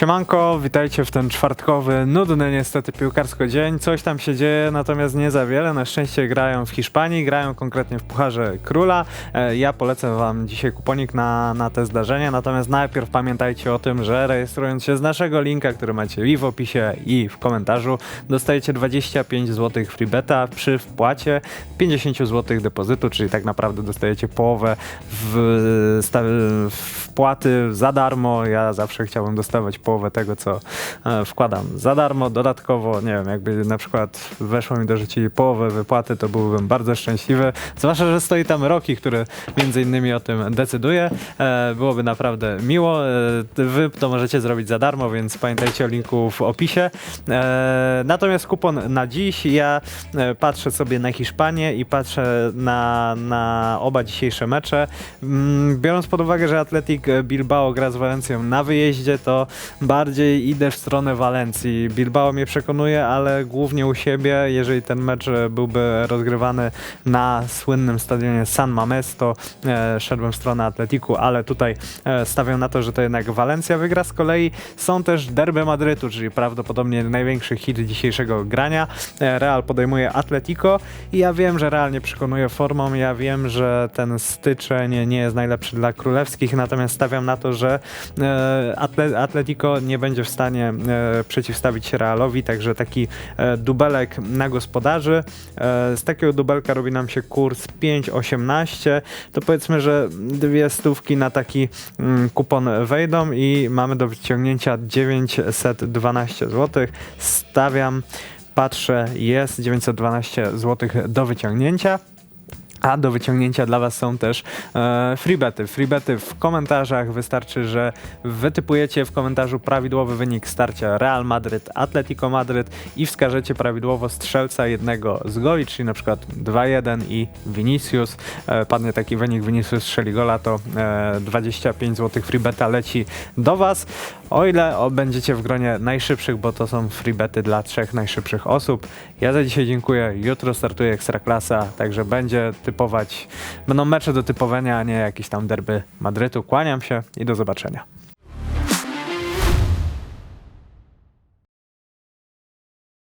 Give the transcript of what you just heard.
Siemanko, witajcie w ten czwartkowy, nudny niestety piłkarsko dzień. Coś tam się dzieje, natomiast nie za wiele. Na szczęście grają w Hiszpanii, grają konkretnie w Pucharze Króla. E, Ja polecę wam dzisiaj kuponik na, na te zdarzenia, natomiast najpierw pamiętajcie o tym, że rejestrując się z naszego linka, który macie i w opisie i w komentarzu, dostajecie 25 zł freebeta przy wpłacie 50 zł depozytu, czyli tak naprawdę dostajecie połowę w, sta, wpłaty za darmo. Ja zawsze chciałbym dostawać połowę tego, co e, wkładam za darmo. Dodatkowo, nie wiem, jakby na przykład weszło mi do życia połowę wypłaty, to byłbym bardzo szczęśliwy. Zwłaszcza, że stoi tam Roki, który między innymi o tym decyduje. E, byłoby naprawdę miło. E, wy to możecie zrobić za darmo, więc pamiętajcie o linku w opisie. Natomiast kupon na dziś, ja patrzę sobie na Hiszpanię i patrzę na, na oba dzisiejsze mecze. Mm, Biorąc pod uwagę, że Atletic Bilbao gra z Walencją na wyjeździe, to bardziej idę w stronę Walencji. Bilbao mnie przekonuje, ale głównie u siebie. Jeżeli ten mecz e, byłby rozgrywany na słynnym stadionie San Mamés, to e, szedłbym w stronę Atletiku, ale tutaj e, stawiam na to, że to jednak Walencja wygra. Z kolei są też derby Madrytu, czyli prawdopodobnie największy hit dzisiejszego grania. E, Real podejmuje Atletico i ja wiem, że Real nie przekonuje formą, ja wiem, że ten styczeń nie jest najlepszy dla królewskich, natomiast stawiam na to, że e, Atle Nie będzie w stanie e, przeciwstawić się Realowi, także taki e, dubelek na gospodarzy. E, z takiego dubelka robi nam się kurs 5,18, to powiedzmy, że dwie stówki na taki mm, kupon wejdą i mamy do wyciągnięcia 912 zł. Stawiam patrzę, jest 912 zł do wyciągnięcia. A do wyciągnięcia dla Was są też e, freebety. Freebety w komentarzach. Wystarczy, że wytypujecie w komentarzu prawidłowy wynik starcia Real Madryt, Atletico Madryt i wskażecie prawidłowo strzelca jednego z goli, czyli na przykład 2-1 i Vinicius. E, padnie taki wynik, Vinicius strzeli gola, to e, 25 zł freebeta leci do Was. O ile o, będziecie w gronie najszybszych, bo to są freebety dla trzech najszybszych osób. Ja za dzisiaj dziękuję. Jutro startuje Ekstraklasa, także będzie typować, będą mecze do typowania, a nie jakieś tam derby Madrytu. Kłaniam się i do zobaczenia.